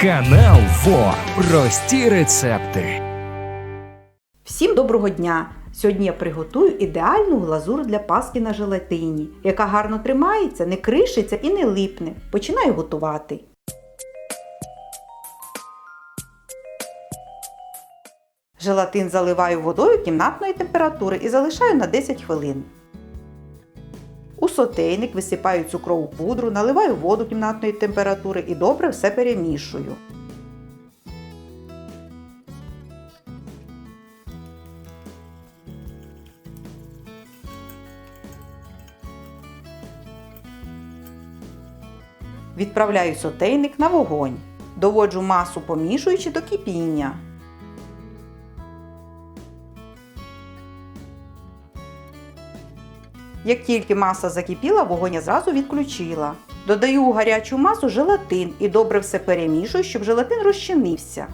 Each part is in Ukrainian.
Канал ФО. Прості рецепти. Всім доброго дня! Сьогодні я приготую ідеальну глазур для паски на желатині, яка гарно тримається, не кришиться і не липне. Починаю готувати. Желатин заливаю водою кімнатної температури і залишаю на 10 хвилин. Сотейник висипаю цукрову пудру, наливаю воду кімнатної температури і добре все перемішую. Відправляю сотейник на вогонь. Доводжу масу помішуючи до кипіння. Як тільки маса закипіла, вогонь зразу відключила. Додаю у гарячу масу желатин і добре все перемішую, щоб желатин розчинився.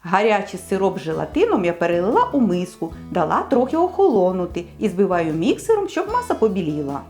Гарячий сироп з желатином я перелила у миску, дала трохи охолонути і збиваю міксером, щоб маса побіліла.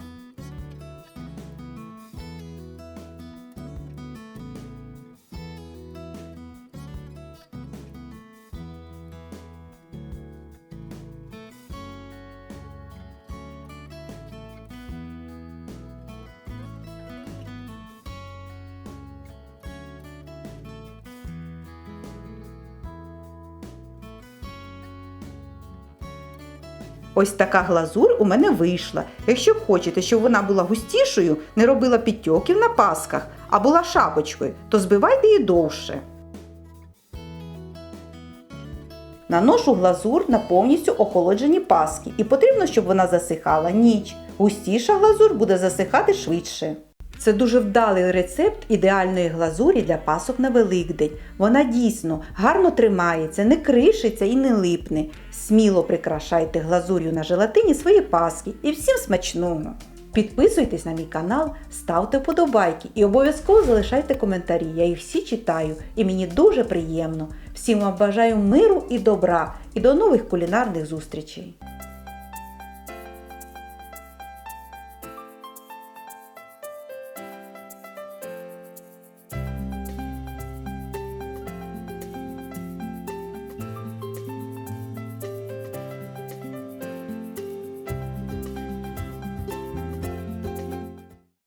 Ось така глазур у мене вийшла. Якщо хочете, щоб вона була густішою, не робила підтьоків на пасках, а була шапочкою, то збивайте її довше. Наношу глазур на повністю охолоджені паски і потрібно, щоб вона засихала ніч. Густіша глазур буде засихати швидше. Це дуже вдалий рецепт ідеальної глазурі для пасок на Великдень. Вона дійсно гарно тримається, не кришиться і не липне. Сміло прикрашайте глазур'ю на желатині свої паски і всім смачного! Підписуйтесь на мій канал, ставте вподобайки і обов'язково залишайте коментарі. Я їх всі читаю і мені дуже приємно. Всім вам бажаю миру і добра і до нових кулінарних зустрічей!